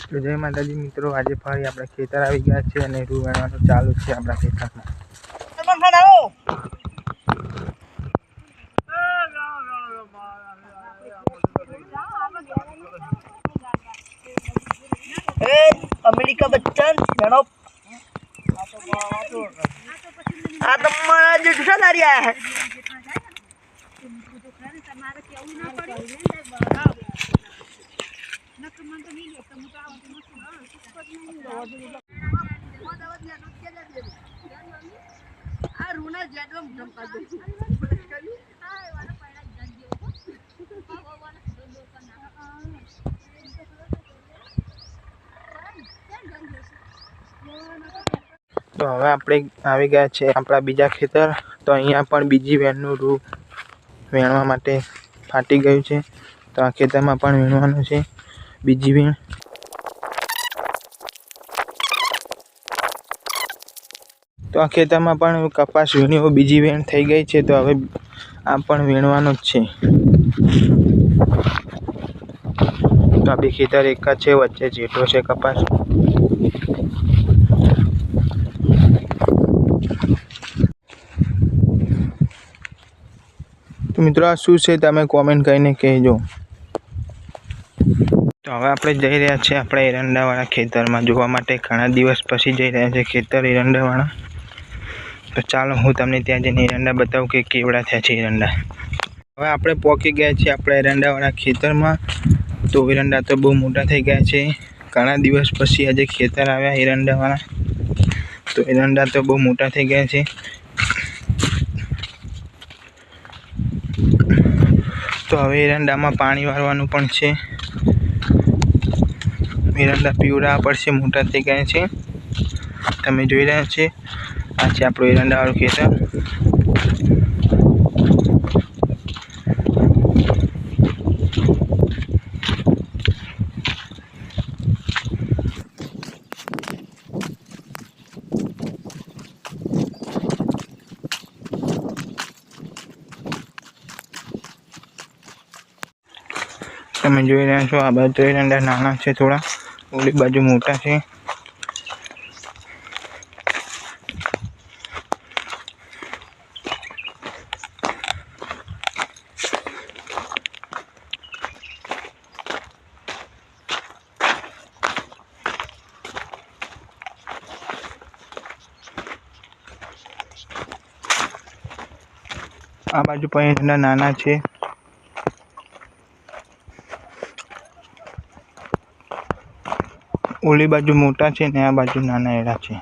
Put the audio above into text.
તો જય માતાજી મિત્રો, આજે ફરી આપણે ખેતર આવી ગયા છે અને રૂ વેણવાનું ચાલુ છે આપણા ખેતરમાં. અમેરિકા બચ્ચન, જણો. આ તો મારા જેઠા દારી આયા હે. તો હવે આપણે આવી ગયા છે આપણા બીજા ખેતર. તો અહીંયા પણ બીજી વેણનું રૂ વેણવા માટે ફાટી ગયું છે. તો આ ખેતરમાં પણ વેણવાનું છે. બીજી વેણ તો આ ખેતરમાં પણ કપાસ વીણ્યો બીજી વેણ થઈ ગઈ છે, તો હવે આ પણ વીણવાનો જ છે. તો આ બે ખેતર એક જ છે, વચ્ચે જેટલો છે કપાસ. તો મિત્રો, આ શું છે, તમે કોમેન્ટ કરીને કહેજો. તો હવે આપણે જઈ રહ્યા છીએ આપણે એરંડાવાળા ખેતરમાં. જોવા માટે ઘણા દિવસ પછી જઈ રહ્યા છે ખેતર એરંડાવાળા. તો ચાલો હું તમને ત્યાં જઈને એરંડા બતાવું કે કેવડા થયા છે એરંડા. હવે આપણે પહોંચી ગયા છીએ આપણે એરંડાવાળા ખેતરમાં. તો એરંડા તો બહુ મોટા થઈ ગયા છે. ઘણા દિવસ પછી આજે ખેતર આવ્યા એરંડાવાળા. તો એરંડા તો બહુ મોટા થઈ ગયા છે. તો હવે એરંડામાં પાણી વાળવાનું પણ છે. એરંડા પીવડા પડશે, મોટા થઈ ગયા છે. તમે જોઈ રહ્યા છે. આ છે આપણું એરંડાવાળું ખેતર તમે જોઈ રહ્યા છો આ બાજુ એરંડા નાના છે થોડા ઓલી બાજુ મોટા છે આ બાજુ પણ એરંડા નાના છે. ઓલી બાજુ મોટા છે ને આ બાજુ નાના એડા છે.